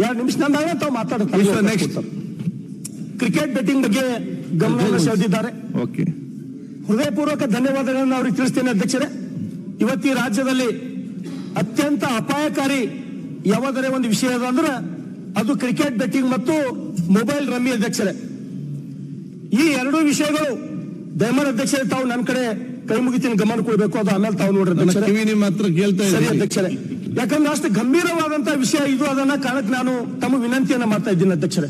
ಎರಡು ನಿಮಿಷ ನಂದಾಗ ತಾವು next. ಕ್ರಿಕೆಟ್ ಬೆಟ್ಟಿಂಗ್ ಬಗ್ಗೆ ಗಮನವನ್ನು ಸೆಳೆದಿದ್ದಾರೆ ಓಕೆ ಹೃದಯಪೂರ್ವಕ ಧನ್ಯವಾದಗಳನ್ನು ಅವ್ರಿಗೆ ತಿಳಿಸ್ತೇನೆ ಅಧ್ಯಕ್ಷರೇ ಇವತ್ತಿ ರಾಜ್ಯದಲ್ಲಿ ಅತ್ಯಂತ ಅಪಾಯಕಾರಿ ಯಾವುದರ ಒಂದು ವಿಷಯ ಅದ ಅಂದ್ರೆ ಅದು ಕ್ರಿಕೆಟ್ ಬೆಟ್ಟಿಂಗ್ ಮತ್ತು ಮೊಬೈಲ್ ರಮ್ಮಿ ಅಧ್ಯಕ್ಷರೇ ಈ ಎರಡೂ ವಿಷಯಗಳು ದಯಮಾನ ಅಧ್ಯಕ್ಷರೇ ತಾವು ನನ್ನ ಕಡೆ ಕೈ ಮುಗಿತೀನಿ ಗಮನ ಕೊಡಬೇಕು ಅದು ಆಮೇಲೆ ತಾವು ನೋಡ್ರಿ ಅಧ್ಯಕ್ಷರೇ ನಿಮ್ಮ ಹತ್ರ ಕೇಳ್ತಾ ಅಧ್ಯಕ್ಷರೇ ಯಾಕಂದ್ರೆ ಅಷ್ಟು ಗಂಭೀರವಾದಂತಹ ವಿಷಯ ಇದು ಅದನ್ನ ಕಾರಣಕ್ಕೆ ನಾನು ತಮ್ಮ ವಿನಂತಿಯನ್ನ ಮಾಡ್ತಾ ಇದ್ದೀನಿ ಅಧ್ಯಕ್ಷರೇ.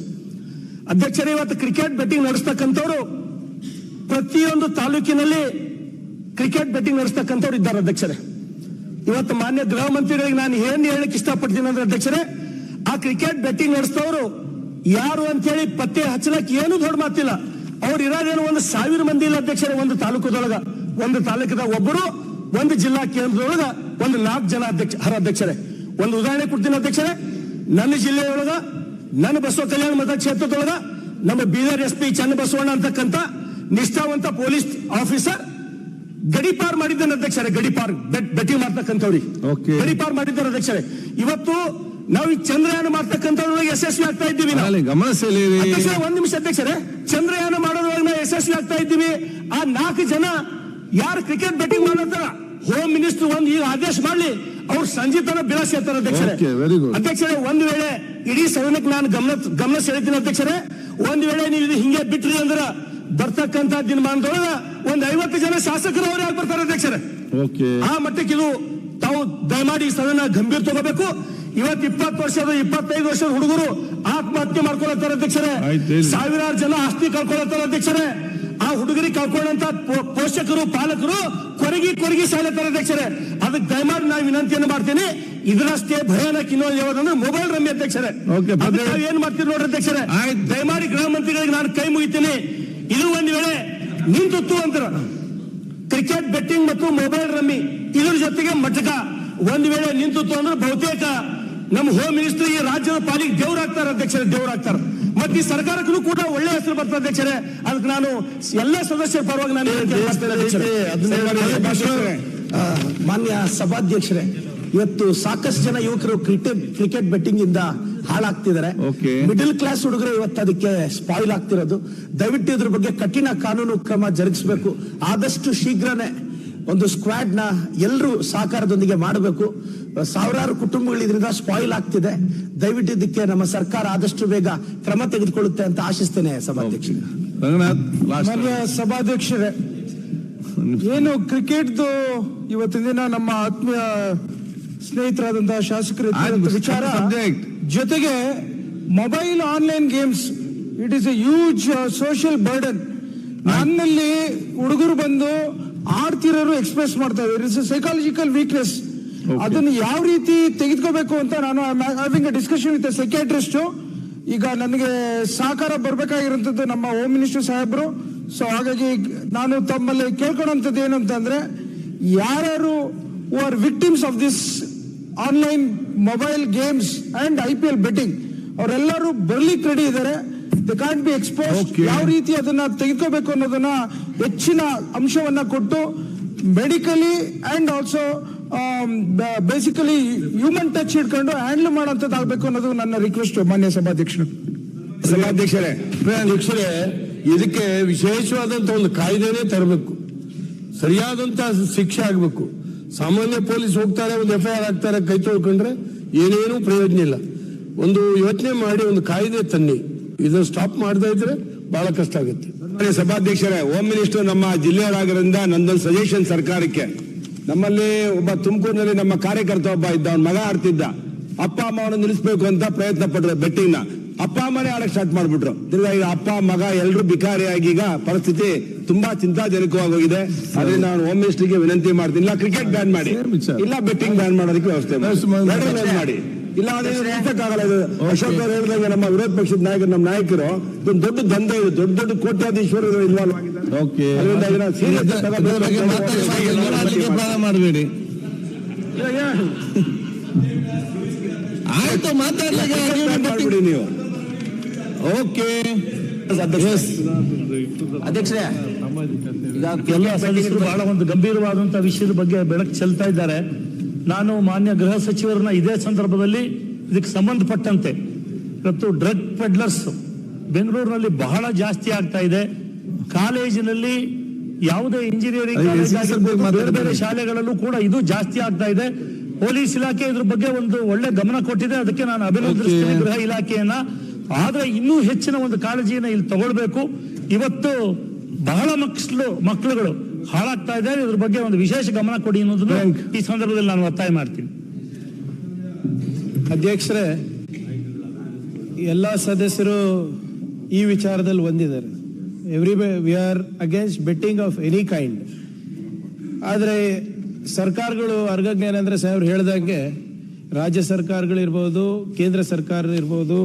ಅಧ್ಯಕ್ಷರೇ, ಇವತ್ತು ಕ್ರಿಕೆಟ್ ಬೆಟ್ಟಿಂಗ್ ನಡೆಸ್ತಕ್ಕಂಥವ್ರು ಪ್ರತಿಯೊಂದು ತಾಲೂಕಿನಲ್ಲಿ ಕ್ರಿಕೆಟ್ ಬೆಟ್ಟಿಂಗ್ ನಡೆಸ್ತಕ್ಕಂಥವ್ರು ಇದ್ದಾರೆ ಅಧ್ಯಕ್ಷರೇ. ಇವತ್ತು ಮಾನ್ಯ ಗೃಹ ಮಂತ್ರಿಗಳಿಗೆ ನಾನು ಏನ್ ಹೇಳಕ್ ಇಷ್ಟಪಡ್ತೀನಿ ಅಂದ್ರೆ ಅಧ್ಯಕ್ಷರೇ, ಆ ಕ್ರಿಕೆಟ್ ಬೆಟ್ಟಿಂಗ್ ನಡೆಸ್ತವ್ರು ಯಾರು ಅಂತೇಳಿ ಪತ್ತೆ ಹಚ್ಚಲಕ್ಕೆ ಏನು ದೊಡ್ಡ ಮಾತಿಲ್ಲ. ಅವ್ರು ಇರೋದೇನು ಒಂದು ಸಾವಿರ ಮಂದಿ ಇಲ್ಲ ಅಧ್ಯಕ್ಷರೇ, ಒಂದು ತಾಲೂಕದೊಳಗ. ಒಂದು ತಾಲೂಕದ ಒಬ್ಬರು ಒಂದು ಜಿಲ್ಲಾ ಕೇಂದ್ರದೊಳಗ ಒಂದು ನಾಲ್ಕು ಜನ ಅಧ್ಯಕ್ಷ ಹರ ಅಧ್ಯಕ್ಷರೇ. ಒಂದು ಉದಾಹರಣೆ ಕೊಡ್ತೀನಿ ಅಧ್ಯಕ್ಷರೇ. ನನ್ನ ಜಿಲ್ಲೆಯೊಳಗ ನನ್ನ ಬಸವ ಕಲ್ಯಾಣ ಮತಕ್ಷೇತ್ರದೊಳಗ ನಮ್ಮ ಬೀದರ್ ಎಸ್ ಪಿ ಚನ್ನಬಸವಣ್ಣ ಅಂತಕ್ಕಂಥ ನಿಷ್ಠಾವಂತ ಪೊಲೀಸ್ ಆಫೀಸರ್ ಗಡಿಪಾರ್ ಮಾಡಿದ್ದಾನೆ ಅಧ್ಯಕ್ಷರೇ ಗಡಿಪಾರ್ ಬೆಟ್ಟಿ ಮಾಡ್ತಕ್ಕಂಥವ್ರಿಗೆ. ಗಡಿಪಾರ್ ಮಾಡಿದ್ದಾರೆ ಅಧ್ಯಕ್ಷರೇ. ಇವತ್ತು ನಾವು ಈ ಚಂದ್ರಯಾನ ಮಾಡ್ತಕ್ಕಂಥವ್ರೊಳಗೆ ಯಶಸ್ವಿ ಆಗ್ತಾ ಇದ್ದೀವಿ ಒಂದ್ ನಿಮಿಷ ಅಧ್ಯಕ್ಷರೇ. ಚಂದ್ರಯಾನ ಮಾಡೋದ್ರೊಳಗೆ ಯಶಸ್ವಿ ಆಗ್ತಾ ಇದ್ದೀವಿ. ಆ ನಾಲ್ಕು ಜನ ಯಾರು ಕ್ರಿಕೆಟ್ ಬೆಟ್ಟಿಂಗ್ ಮಾಡತ್ತಾರ ಹೋಮ್ ಮಿನಿಸ್ಟರ್ ಒಂದು ಈಗ ಆದೇಶ ಮಾಡಲಿ. ಅವ್ರು ಸಂಜೆ ತನ ಬಿಲಾಸ್ ಹೇಳ್ತಾರೆ ಅಧ್ಯಕ್ಷರೇ. ಅಧ್ಯಕ್ಷರೇ ಒಂದ್ ವೇಳೆ ಇಡೀ ಸದನಕ್ಕೆ ನಾನು ಗಮನ ಗಮನ ಸೆಳಿತೀನಿ ಅಧ್ಯಕ್ಷರೇ. ಒಂದ್ ವೇಳೆ ನೀವು ಇದು ಹಿಂಗೆ ಬಿಟ್ರಿ ಅಂದ್ರ ಬರ್ತಕ್ಕಂತ ದಿನಮಾನದೊಳಗ ಒಂದ್ ಐವತ್ತು ಜನ ಶಾಸಕರು ಅವರೇ ಆಗ್ಬರ್ತಾರೆ ಅಧ್ಯಕ್ಷರೇ? ಓಕೆ ಆ ಮಟ್ಟಕ್ಕೆ ಇದು ತಾವು ದಯಮಾಡಿ ಸದನ ಗಂಭೀರ ತಗೋಬೇಕು. ಇವತ್ತು ಇಪ್ಪತ್ತು ವರ್ಷದ ಇಪ್ಪತ್ತೈದು ವರ್ಷದ ಹುಡುಗರು ಆತ್ಮಹತ್ಯೆ ಮಾಡ್ಕೊಳತ್ತಾರೆ ಅಧ್ಯಕ್ಷರೇ. ಸಾವಿರಾರು ಜನ ಆಸ್ತಿ ಕಳ್ಕೊಳತ್ತಾರೆ ಅಧ್ಯಕ್ಷರೇ. ಹುಡುಗರಿಗೆ ಕಳ್ಕೊಂಡಂತ ಪೋಷಕರು ಪಾಲಕರು ಕೊರಗಿ ಕೊರಗಿ ಶಾಲೆ ಅಧ್ಯಕ್ಷರೇ. ಅದಕ್ಕೆ ದಯಮಾಡಿ ನಾವು ವಿನಂತಿಯನ್ನು ಮಾಡ್ತೇನೆ. ಇದರಷ್ಟೇ ಭಯಾನಕ ಇನ್ನೊಂದು ಯಾವ್ದಂದ್ರೆ ಮೊಬೈಲ್ ರಮ್ಮಿ ಅಧ್ಯಕ್ಷರೇ. ಏನ್ ಮಾಡ್ತೀರಿ ನೋಡ್ರಿ ಅಧ್ಯಕ್ಷರೇ. ದಯಮಾಡಿ ಗೃಹ ಮಂತ್ರಿಗಳಿಗೆ ನಾನು ಕೈ ಮುಗಿತೀನಿ. ಇದು ಒಂದು ವೇಳೆ ನಿಂತುತ್ತು ಅಂತರ ಕ್ರಿಕೆಟ್ ಬೆಟ್ಟಿಂಗ್ ಮತ್ತು ಮೊಬೈಲ್ ರಮ್ಮಿ ಇದ್ರ ಜೊತೆಗೆ ಮಟಕ ಒಂದು ವೇಳೆ ನಿಂತಿತ್ತು ಅಂದ್ರೆ ಬಹುತೇಕ ನಮ್ಮ ಹೋಮ್ ಮಿನಿಸ್ಟರ್ ಈ ರಾಜ್ಯದ ಪಾಲಿಗೆ ದೇವ್ರಾಗ್ತಾರೆ ಅಧ್ಯಕ್ಷರೇ ದೇವರಾಗ್ತಾರೆ ಮತ್ತೆ ಸರ್ಕಾರಕ್ಕೂ ಕೂಡ ಒಳ್ಳೆ ಹೆಸರು ಬರ್ತದೆ ಅಧ್ಯಕ್ಷರೇ ಅದಕ್ಕೆ ನಾನು ಎಲ್ಲ ಸದಸ್ಯರ ಪರವಾಗಿ ನಾನು ಮಾನ್ಯ ಸಭಾಧ್ಯಕ್ಷರೇ ಇವತ್ತು ಸಾಕಷ್ಟು ಜನ ಯುವಕರು ಕ್ರಿಕೆಟ್ ಕ್ರಿಕೆಟ್ ಬೆಟ್ಟಿಂಗ್ ಇಂದ ಹಾಳಾಗ್ತಿದ್ದಾರೆ. ಮಿಡಲ್ ಕ್ಲಾಸ್ ಹುಡುಗರು ಇವತ್ತು ಅದಕ್ಕೆ ಸ್ಪಾಯಿಲ್ ಆಗ್ತಿರೋದು. ದಯವಿಟ್ಟು ಇದ್ರ ಬಗ್ಗೆ ಕಠಿಣ ಕಾನೂನು ಕ್ರಮ ಜರುಗಿಸಬೇಕು. ಆದಷ್ಟು ಶೀಘ್ರನೇ ಒಂದು ಸ್ಕ್ವಾಡ್ನ ಎಲ್ಲರೂ ಸಹಕಾರದೊಂದಿಗೆ ಮಾಡಬೇಕು. ಸಾವಿರಾರು ಕುಟುಂಬಗಳು ಇದರಿಂದ ಸ್ಪಾಯಿಲ್ ಆಗ್ತಿದೆ. ದಯವಿಟ್ಟು ಇದಕ್ಕೆ ನಮ್ಮ ಸರ್ಕಾರ ಆದಷ್ಟು ಬೇಗ ಕ್ರಮ ತೆಗೆದುಕೊಳ್ಳುತ್ತೆ ಅಂತ ಆಶಿಸ್ತೇನೆ ಸಭಾಧ್ಯಕ್ಷ ಮಾನ್ಯ ಸಭಾಧ್ಯಕ್ಷರೇ ಏನು ಕ್ರಿಕೆಟ್ದು ಇವತ್ತಿನ ದಿನ ನಮ್ಮ ಆತ್ಮೀಯ ಸ್ನೇಹಿತರಾದಂತಹ ಶಾಸಕರು ವಿಚಾರ. ಜೊತೆಗೆ mobile online games it is a huge social burden ನನ್ನಲ್ಲಿ ಹುಡುಗರು ಬಂದು ಆಡ್ತಿರೋರು ಎಕ್ಸ್ಪ್ರೆಸ್ ಮಾಡ್ತಾ ಇದ್ದಾರೆ. It's psychological weakness. ಅದನ್ನು ಯಾವ ರೀತಿ ತೆಗೆದುಕೋಬೇಕು ಅಂತ ನಾನು ಹ್ಯಾವಿಂಗ್ ಡಿಸ್ಕಷನ್ ವಿತ್ ಸೆಕ್ಯಾಟ್ರಿಸ್ಟ್ ಈಗ ನನಗೆ ಸಹಕಾರ ಬರಬೇಕಾಗಿರುವಂಥದ್ದು ನಮ್ಮ ಹೋಮ್ ಮಿನಿಸ್ಟರ್ ಸಾಹೇಬರು. ಸೊ ಹಾಗಾಗಿ ನಾನು ತಮ್ಮಲ್ಲಿ ಕೇಳ್ಕೊಳ್ಳೋಂಥದ್ದು ಏನು ಅಂತಂದ್ರೆ ಯಾರ್ಯಾರು who are victims of this online mobile games and I P L betting ಅವರೆಲ್ಲರೂ ಬರ್ಲಿಕ್ಕೆ ರೆಡಿ ಇದ್ದಾರೆ. ದ ಕಾಂಟ್ ಬಿ ಎಕ್ಸ್ಪೋಸ್ ಯಾವ ರೀತಿ ಅದನ್ನ ತೆಗೆದುಕೋಬೇಕು ಅನ್ನೋದನ್ನ ಹೆಚ್ಚಿನ ಅಂಶವನ್ನ ಕೊಟ್ಟು medically and also basically human touch ಇಟ್ಕೊಂಡು ಹ್ಯಾಂಡಲ್ ಮಾಡುವಂತದ್ದಾಗಬೇಕು ಆಗ್ಬೇಕು ಅನ್ನೋದು ನನ್ನ ರಿಕ್ವೆಸ್ಟ್ ಮಾನ್ಯ ಸಭಾಧ್ಯಕ್ಷರು. ಸಭಾಧ್ಯಕ್ಷರೇ ಅಧ್ಯಕ್ಷರೇ ಇದಕ್ಕೆ ವಿಶೇಷವಾದಂತ ಒಂದು ಕಾಯ್ದೆನೇ ತರಬೇಕು. ಸರಿಯಾದಂತ ಶಿಕ್ಷೆ ಆಗಬೇಕು. ಸಾಮಾನ್ಯ ಪೊಲೀಸ್ ಹೋಗ್ತಾರೆ ಒಂದು ಎಫ್ ಐ ಆರ್ ಆಗ್ತಾರೆ ಕೈ ತೊಳ್ಕೊಂಡ್ರೆ ಏನೇನು ಪ್ರಯೋಜನ ಇಲ್ಲ. ಒಂದು ಯೋಚನೆ ಮಾಡಿ ಒಂದು ಕಾಯ್ದೆ ತನ್ನಿ. ಇದನ್ನ ಸ್ಟಾಪ್ ಮಾಡದೇ ಇದ್ರೆ ಬಹಳ ಕಷ್ಟ ಆಗುತ್ತೆ. ಮಾನ್ಯ ಸಭಾಧ್ಯಕ್ಷರೇ ಹೋಮ್ ಮಿನಿಸ್ಟರ್ ನಮ್ಮ ಜಿಲ್ಲೆಯವರಾಗಿರೋದ್ರಿಂದ ನಂದೊಂದು ಸಜೆಷನ್ ಸರ್ಕಾರಕ್ಕೆ. ನಮ್ಮಲ್ಲಿ ಒಬ್ಬ ತುಮಕೂರಿನಲ್ಲಿ ನಮ್ಮ ಕಾರ್ಯಕರ್ತ ಒಬ್ಬ ಇದ್ದ ಅವ್ನ ಮಗ ಆಡ್ತಿದ್ದ. ಅಪ್ಪ ಅಮ್ಮವನ್ನು ನಿಲ್ಲಿಸಬೇಕು ಅಂತ ಪ್ರಯತ್ನ ಪಟ್ರು ಬೆಟ್ಟಿಂಗ್ನ ಅಪ್ಪ ಅಮ್ಮನೇ ಆಡಕ್ ಸ್ಟಾರ್ಟ್ ಮಾಡ್ಬಿಟ್ರು. ತಿರ್ಗಾ ಈಗ ಅಪ್ಪ ಮಗ ಎಲ್ಲರೂ ಬಿಕಾರಿಯಾಗಿ ಈಗ ಪರಿಸ್ಥಿತಿ ತುಂಬಾ ಚಿಂತಾಜನಕವಾಗಿ ಹೋಗಿದೆ ಆದ್ರೆ ನಾನು ಹೋಮ್ ಮಿನಿಸ್ಟರ್ಗೆ ವಿನಂತಿ ಮಾಡ್ತೀನಿ. ಇಲ್ಲ ಕ್ರಿಕೆಟ್ ಬ್ಯಾನ್ ಮಾಡಿ. ಇಲ್ಲ ಬೆಟ್ಟಿಂಗ್ ಬ್ಯಾನ್ ಮಾಡೋದಕ್ಕೆ ವ್ಯವಸ್ಥೆ ಮಾಡಿ. ಇಲ್ಲ ಅಂದ್ರೆ ಆಗಲ್ಲ ಇದು. ಅಶೋಕ್ ಅವರು ಹೇಳಿದಂಗೆ ನಮ್ಮ ವಿರೋಧ ಪಕ್ಷದ ನಾಯಕರು ನಮ್ಮ ನಾಯಕರು ಇದೊಂದು ದೊಡ್ಡ ದಂಧೆ ಇದೆ. ದೊಡ್ಡ ದೊಡ್ಡ ಕೋಟ್ಯಾಧೀಶ್ವರರು ಇನ್ವಾಲ್ವ್ ಆಗಿದ್ದಾರೆ ಮಾಡಬೇಡಿ. ಆಯ್ತು ಮಾತಾಡ್ಲಿಕ್ಕೆ ಮಾಡ್ಬಿಡಿ ನೀವು. ಓಕೆ. ಅಧ್ಯಕ್ಷರೇ. ಎಲ್ಲ ಸದಸ್ಯರು ಬಹಳ ಒಂದು ಗಂಭೀರವಾದಂತಹ ವಿಷಯದ ಬಗ್ಗೆ ಬೆಳಕು ಚೆಲ್ತಾ ಇದ್ದಾರೆ. ನಾನು ಮಾನ್ಯ ಗೃಹ ಸಚಿವರನ್ನ ಇದೇ ಸಂದರ್ಭದಲ್ಲಿ ಇದಕ್ಕೆ ಸಂಬಂಧಪಟ್ಟಂತೆ ಇವತ್ತು ಡ್ರಗ್ ಪೆಡ್ಲರ್ಸ್ ಬೆಂಗಳೂರಿನಲ್ಲಿ ಬಹಳ ಜಾಸ್ತಿ ಆಗ್ತಾ ಇದೆ. ಕಾಲೇಜಿನಲ್ಲಿ ಯಾವುದೇ ಇಂಜಿನಿಯರಿಂಗ್ ಬೇರೆ ಬೇರೆ ಶಾಲೆಗಳಲ್ಲೂ ಕೂಡ ಇದು ಜಾಸ್ತಿ ಆಗ್ತಾ ಇದೆ. ಪೊಲೀಸ್ ಇಲಾಖೆ ಇದ್ರ ಬಗ್ಗೆ ಒಂದು ಒಳ್ಳೆ ಗಮನ ಕೊಟ್ಟಿದೆ. ಅದಕ್ಕೆ ನಾನು ಅಭಿನಂದಿಸ್ತೀನಿ ಗೃಹ ಇಲಾಖೆಯನ್ನ. ಆದ್ರೆ ಇನ್ನೂ ಹೆಚ್ಚಿನ ಒಂದು ಕಾಳಜಿಯನ್ನು ಇಲ್ಲಿ ತಗೊಳ್ಬೇಕು. ಇವತ್ತು ಬಹಳ ಮಕ್ಕಳು ಮಕ್ಕಳುಗಳು ಹಾಳಾಗ್ತಾ ಇದ್ದಾರೆ ಇದ್ರ ಬಗ್ಗೆ ಒಂದು ವಿಶೇಷ ಗಮನ ಕೊಡಿ ಅನ್ನೋದನ್ನ ಈ ಸಂದರ್ಭದಲ್ಲಿ ನಾನು ಒತ್ತಾಯ ಮಾಡ್ತೀನಿ. ಅಧ್ಯಕ್ಷರೇ ಎಲ್ಲ ಸದಸ್ಯರು ಈ ವಿಚಾರದಲ್ಲಿ ಒಂದಿದ್ದಾರೆ. Every we are against betting of any kind ಆದರೆ ಸರ್ಕಾರಗಳು ಅರ್ಗಜ್ಞಾನೇಂದ್ರ ಸಾಹೇಬ್ರು ಹೇಳ್ದಂಗೆ ರಾಜ್ಯ ಸರ್ಕಾರಗಳಿರ್ಬೋದು ಕೇಂದ್ರ ಸರ್ಕಾರ ಇರ್ಬೋದು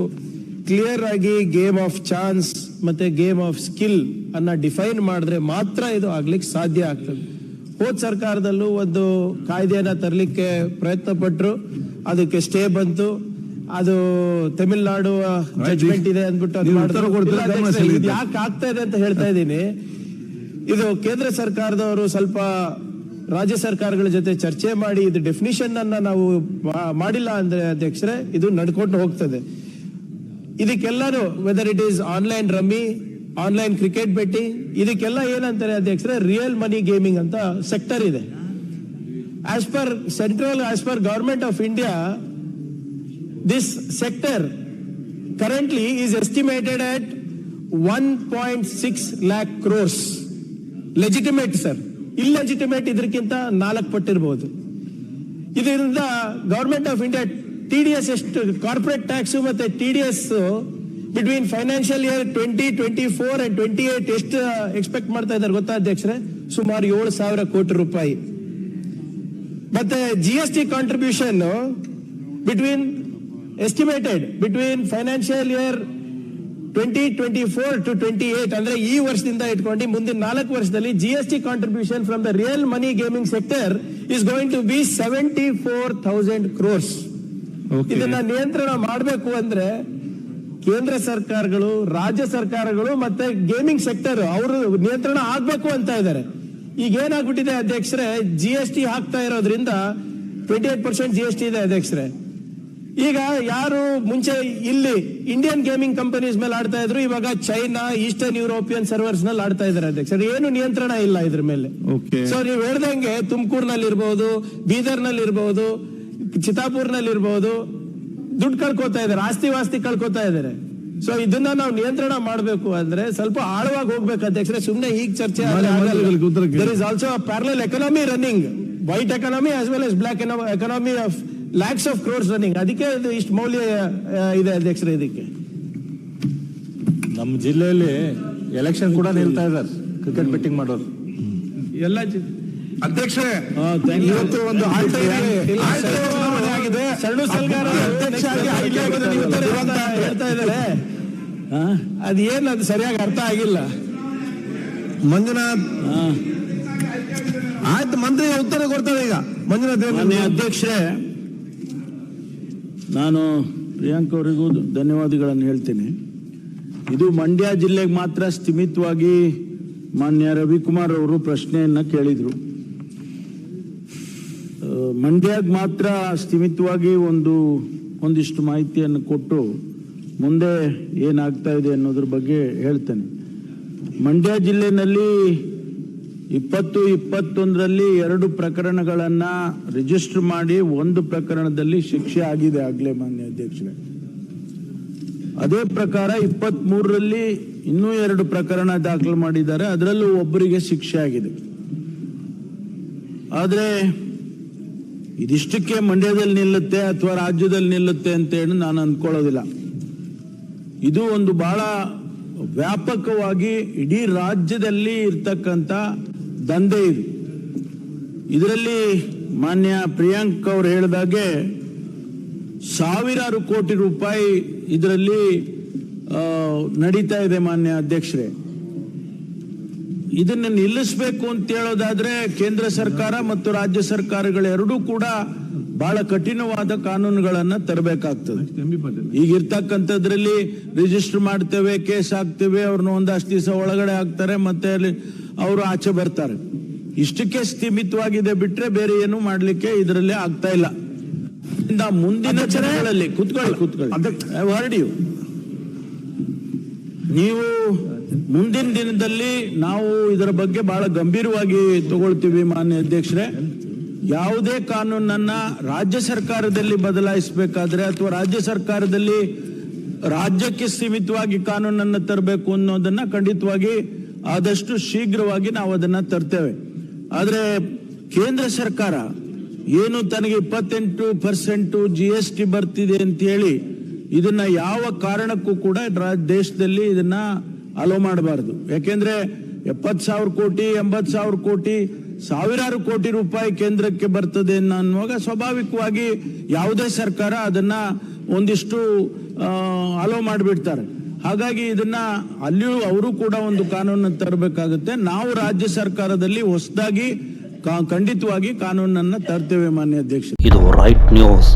ಕ್ಲಿಯರ್ ಆಗಿ ಗೇಮ್ ಆಫ್ ಚಾನ್ಸ್ ಮತ್ತೆ ಗೇಮ್ ಆಫ್ ಸ್ಕಿಲ್ ಅನ್ನ ಡಿಫೈನ್ ಮಾಡಿದ್ರೆ ಮಾತ್ರ ಇದು ಆಗ್ಲಿಕ್ಕೆ ಸಾಧ್ಯ ಆಗ್ತದೆ. ಹೋದ್ ಸರ್ಕಾರದಲ್ಲೂ ಒಂದು ಕಾಯ್ದೆಯನ್ನ ತರಲಿಕ್ಕೆ ಪ್ರಯತ್ನ ಪಟ್ಟರು ಅದಕ್ಕೆ ಸ್ಟೇ ಬಂತು. ಅದು ತಮಿಳ್ನಾಡು ಜಜ್ಮೆಂಟ್ ಇದೆ ಅಂದ್ಬಿಟ್ಟು ಯಾಕೆ ಆಗ್ತಾ ಇದೆ ಅಂತ ಹೇಳ್ತಾ ಇದ್ದೀನಿ. ಇದು ಕೇಂದ್ರ ಸರ್ಕಾರದವರು ಸ್ವಲ್ಪ ರಾಜ್ಯ ಸರ್ಕಾರಗಳ ಜೊತೆ ಚರ್ಚೆ ಮಾಡಿ ಇದು ಡೆಫಿನಿಷನ್ ಅನ್ನ ನಾವು ಮಾಡಿಲ್ಲ ಅಂದ್ರೆ ಅಧ್ಯಕ್ಷರೇ ಇದು ನಡ್ಕೊಂಡು ಹೋಗ್ತದೆ. ಇದಕ್ಕೆಲ್ಲರೂ whether it is online rummy online cricket betting ಇದಕ್ಕೆಲ್ಲ ಏನಂತಾರೆ ಅಧ್ಯಕ್ಷರೇ ರಿಯಲ್ ಮನಿ ಗೇಮಿಂಗ್ ಅಂತ ಸೆಕ್ಟರ್ ಇದೆ. As per central as per government of India this sector currently is estimated at one point six lakh crores legitimate sir illegitimate ಇದಕ್ಕಿಂತ ನಾಲ್ಕು ಪಟ್ಟಿರ್ಬೋದು. ಇದರಿಂದ government of India T D S ಎಷ್ಟು? Corporate tax ಮತ್ತೆ T D S between financial year twenty twenty four and twenty eight ಎಷ್ಟು expect ಮಾಡ್ತಾ ಇದ್ದಾರೆ ಗೊತ್ತಾ ಅಧ್ಯಕ್ಷರೇ? ಸುಮಾರು ಏಳು ಸಾವಿರ ಕೋಟಿ ರೂಪಾಯಿ. ಮತ್ತೆ G S T contribution between estimated between financial year twenty twenty four to twenty eight ಅಂದ್ರೆ ಈ ವರ್ಷದಿಂದ ಇಟ್ಕೊಂಡು ಮುಂದಿನ ನಾಲ್ಕು ವರ್ಷದಲ್ಲಿ G S T contribution from the real money gaming sector is going to be seventy four thousand crores. ಇದನ್ನ ನಿಯಂತ್ರಣ ಮಾಡಬೇಕು ಅಂದ್ರೆ ಕೇಂದ್ರ ಸರ್ಕಾರಗಳು ರಾಜ್ಯ ಸರ್ಕಾರಗಳು ಮತ್ತೆ ಗೇಮಿಂಗ್ ಸೆಕ್ಟರ್ ಅವರು ನಿಯಂತ್ರಣ ಆಗ್ಬೇಕು ಅಂತ ಇದ್ದಾರೆ ಈಗ ಏನಾಗ್ಬಿಟ್ಟಿದೆ ಅಧ್ಯಕ್ಷರೇ ಜಿ ಎಸ್ ಟಿ ಹಾಕ್ತಾ ಇರೋದ್ರಿಂದ twenty eight percent G S T ಇದೆ ಅಧ್ಯಕ್ಷರೇ. ಈಗ ಯಾರು ಮುಂಚೆ ಇಲ್ಲಿ ಇಂಡಿಯನ್ ಗೇಮಿಂಗ್ ಕಂಪನೀಸ್ ಮೇಲೆ ಆಡ್ತಾ ಇದ್ರು ಇವಾಗ ಚೈನಾ ಈಸ್ಟರ್ನ್ ಯುರೋಪಿಯನ್ ಸರ್ವರ್ಸ್ನಲ್ಲಿ ಆಡ್ತಾ ಇದಾರೆ ಅಧ್ಯಕ್ಷರು. ಏನು ನಿಯಂತ್ರಣ ಇಲ್ಲ ಇದ್ರ ಮೇಲೆ. ಸೊ ನೀವು ಹೇಳ್ದಂಗೆ ತುಮಕೂರ್ನಲ್ಲಿ ಇರಬಹುದು ಬೀದರ್ನಲ್ಲಿ ಇರ್ಬೋದು ಚಿತ್ತಾಪುರ್ನಲ್ಲಿ ಇರ್ಬೋದು ದುಡ್ಡು ಕಳ್ಕೊತಾ ಇದ್ದಾರೆ ಆಸ್ತಿ ವಾಸ್ತಿ ಕಳ್ಕೊತಾ ಇದ್ದಾರೆ. ಸೊ ಇದನ್ನ ನಾವು ನಿಯಂತ್ರಣ ಮಾಡಬೇಕು ಅಂದ್ರೆ ಸ್ವಲ್ಪ ಆಳವಾಗಿ ಹೋಗ್ಬೇಕು ಅಧ್ಯಕ್ಷರೇ. ಸುಮ್ನೆ ಈಗ ಚರ್ಚೆ there is also parallel economy running white economy as well as black economy of lakhs of crores running ಅದಕ್ಕೆ ಇದು ಇಷ್ಟು ಮೌಲ್ಯ ಇದೆ ಅಧ್ಯಕ್ಷರೇ ಇದಕ್ಕೆ. ನಮ್ಮ ಜಿಲ್ಲೆಯಲ್ಲಿ ಎಲೆಕ್ಷನ್ ಕೂಡ ನಿಲ್ತಾ ಇದ್ದಾರೆ. ಕ್ರಿಕೆಟ್ ಬೆಟ್ಟಿಂಗ್ ಮಾಡೋರು. ಎಲ್ಲ ಜಿ- ಅಧ್ಯಕ್ಷರೇ ಇವತ್ತು ಒಂದು ಆಗಿದೆ. ಸಣ್ಣ ಸಲ್ಗಾರ ಅಧ್ಯಕ್ಷ ಹೇಳ್ತಾ ಇದ್ದಾರೆ. ಅದೇನು ಅದು ಸರಿಯಾಗಿ ಅರ್ಥ ಆಗಿಲ್ಲ. ಮಂಜುನಾಥ್ ಆಯ್ತು ಮಂತ್ರಿ ಉತ್ತರ ಕೊಡ್ತಾರೆ ಈಗ. ಮಂಜುನಾಥ್ ಅಧ್ಯಕ್ಷೆ ಅಧ್ಯಕ್ಷರೇ ನಾನು ಪ್ರಿಯಾಂಕ ಅವರಿಗೂ ಧನ್ಯವಾದಗಳನ್ನು ಹೇಳ್ತೀನಿ. ಇದು ಮಂಡ್ಯ ಜಿಲ್ಲೆಗೆ ಮಾತ್ರ ಸ್ಥಿಮಿತವಾಗಿ ಮಾನ್ಯ ರವಿಕುಮಾರ್ ಅವರು ಪ್ರಶ್ನೆಯನ್ನ ಕೇಳಿದ್ರು. ಆ, ಮಂಡ್ಯಕ್ಕೆ ಮಾತ್ರ ಸ್ಥಿಮಿತವಾಗಿ ಒಂದು ಒಂದಿಷ್ಟು ಮಾಹಿತಿಯನ್ನು ಕೊಟ್ಟು ಮುಂದೆ ಏನಾಗ್ತಾ ಇದೆ ಅನ್ನೋದ್ರ ಬಗ್ಗೆ ಹೇಳ್ತೇನೆ. ಮಂಡ್ಯ ಜಿಲ್ಲೆಯಲ್ಲಿ ಇಪ್ಪತ್ತು ಇಪ್ಪತ್ತೊಂದರಲ್ಲಿ ಎರಡು ಪ್ರಕರಣಗಳನ್ನು ರಿಜಿಸ್ಟರ್ ಮಾಡಿ ಒಂದು ಪ್ರಕರಣದಲ್ಲಿ ಶಿಕ್ಷೆ ಆಗಿದೆ ಆಗಲೇ ಮಾನ್ಯ ಅಧ್ಯಕ್ಷರೇ. ಅದೇ ಪ್ರಕಾರ ಇಪ್ಪತ್ತ್ ಮೂರರಲ್ಲಿ ಇನ್ನೂ ಎರಡು ಪ್ರಕರಣ ದಾಖಲು ಮಾಡಿದ್ದಾರೆ. ಅದರಲ್ಲೂ ಒಬ್ಬರಿಗೆ ಶಿಕ್ಷೆ ಆಗಿದೆ. ಆದ್ರೆ ಇದಿಷ್ಟಕ್ಕೆ ಮಂಡ್ಯದಲ್ಲಿ ನಿಲ್ಲುತ್ತೆ ಅಥವಾ ರಾಜ್ಯದಲ್ಲಿ ನಿಲ್ಲುತ್ತೆ ಅಂತ ಹೇಳಿ ನಾನು ಅಂದ್ಕೊಳ್ಳೋದಿಲ್ಲ. ಇದು ಒಂದು ಬಹಳ ವ್ಯಾಪಕವಾಗಿ ಇಡೀ ರಾಜ್ಯದಲ್ಲಿ ಇರ್ತಕ್ಕಂಥ ದಂಧೆ ಇದು. ಇದರಲ್ಲಿ ಮಾನ್ಯ ಪ್ರಿಯಾಂಕ್ ಅವರು ಹೇಳಿದಾಗೆ ಸಾವಿರಾರು ಕೋಟಿ ರೂಪಾಯಿ ಇದರಲ್ಲಿ ನಡೀತಾ ಇದೆ ಮಾನ್ಯ ಅಧ್ಯಕ್ಷರೇ. ಇದನ್ನ ನಿಲ್ಲಿಸಬೇಕು ಅಂತ ಹೇಳೋದಾದ್ರೆ ಕೇಂದ್ರ ಸರ್ಕಾರ ಮತ್ತು ರಾಜ್ಯ ಸರ್ಕಾರಗಳೆರಡೂ ಕೂಡ ಬಹಳ ಕಠಿಣವಾದ ಕಾನೂನುಗಳನ್ನ ತರಬೇಕಾಗ್ತದೆ. ಈಗ ಇರ್ತಕ್ಕಂಥದ್ರಲ್ಲಿ ರಿಜಿಸ್ಟರ್ ಮಾಡ್ತೇವೆ ಕೇಸ್ ಹಾಕ್ತೇವೆ ಅವ್ರನ್ನ ಒಂದಷ್ಟು ದಿವಸ ಒಳಗಡೆ ಹಾಕ್ತಾರೆ ಮತ್ತೆ ಅಲ್ಲಿ ಅವರು ಆಚೆ ಬರ್ತಾರೆ. ಇಷ್ಟಕ್ಕೆ ಸೀಮಿತವಾಗಿದೆ ಬಿಟ್ರೆ ಬೇರೆ ಏನು ಮಾಡ್ಲಿಕ್ಕೆ ಇದರಲ್ಲಿ ಆಗ್ತಾ ಇಲ್ಲ. ಮುಂದಿನ ಚರಣಗಳಲ್ಲಿ ಕುತ್ಕೊಳ್ಳಿ ಕುತ್ಕೊಳ್ಳಿ. ಹೊರಡಿಯು. ಹೊರಡಿ ನೀವು ಮುಂದಿನ ದಿನದಲ್ಲಿ ನಾವು ಇದರ ಬಗ್ಗೆ ಬಹಳ ಗಂಭೀರವಾಗಿ ತಗೊಳ್ತೀವಿ ಮಾನ್ಯ ಅಧ್ಯಕ್ಷರೇ. ಯಾವುದೇ ಕಾನೂನನ್ನ ರಾಜ್ಯ ಸರ್ಕಾರದಲ್ಲಿ ಬದಲಾಯಿಸಬೇಕಾದ್ರೆ ಅಥವಾ ರಾಜ್ಯ ಸರ್ಕಾರದಲ್ಲಿ ರಾಜ್ಯಕ್ಕೆ ಸೀಮಿತವಾಗಿ ಕಾನೂನನ್ನು ತರಬೇಕು ಅನ್ನೋದನ್ನ ಖಂಡಿತವಾಗಿ ಆದಷ್ಟು ಶೀಘ್ರವಾಗಿ ನಾವು ಅದನ್ನ ತರ್ತೇವೆ. ಆದರೆ ಕೇಂದ್ರ ಸರ್ಕಾರ ಏನು ತನಗೆ ಇಪ್ಪತ್ತೆಂಟು ಪರ್ಸೆಂಟ್ ಜಿ ಎಸ್ ಟಿ ಬರ್ತಿದೆ ಅಂತ ಹೇಳಿ ಇದನ್ನ ಯಾವ ಕಾರಣಕ್ಕೂ ಕೂಡ ದೇಶದಲ್ಲಿ ಇದನ್ನ ಅಲೋ ಮಾಡಬಾರದು. ಯಾಕೆಂದ್ರೆ ಎಪ್ಪತ್ತು ಸಾವಿರ ಕೋಟಿ ಎಂಬತ್ ಸಾವಿರ ಕೋಟಿ, ಸಾವಿರಾರು ಕೋಟಿ ರೂಪಾಯಿ ಕೇಂದ್ರಕ್ಕೆ ಬರ್ತದೆ ಅನ್ನುವಾಗ ಸ್ವಾಭಾವಿಕವಾಗಿ ಯಾವುದೇ ಸರ್ಕಾರ ಅದನ್ನ ಒಂದಿಷ್ಟು ಅಲೋ ಮಾಡಿಬಿಡ್ತಾರೆ. ಹಾಗಾಗಿ ಇದನ್ನ ಅಲ್ಲಿಯೂ ಅವರು ಕೂಡ ಒಂದು ಕಾನೂನನ್ನು ತರಬೇಕಾಗುತ್ತೆ. ನಾವು ರಾಜ್ಯ ಸರ್ಕಾರದಲ್ಲಿ ಹೊಸದಾಗಿ ಖಂಡಿತವಾಗಿ ಕಾನೂನನ್ನ ತರ್ತೇವೆ ಮಾನ್ಯ ಅಧ್ಯಕ್ಷ ಇದು ರೈಟ್ ನ್ಯೂಸ್.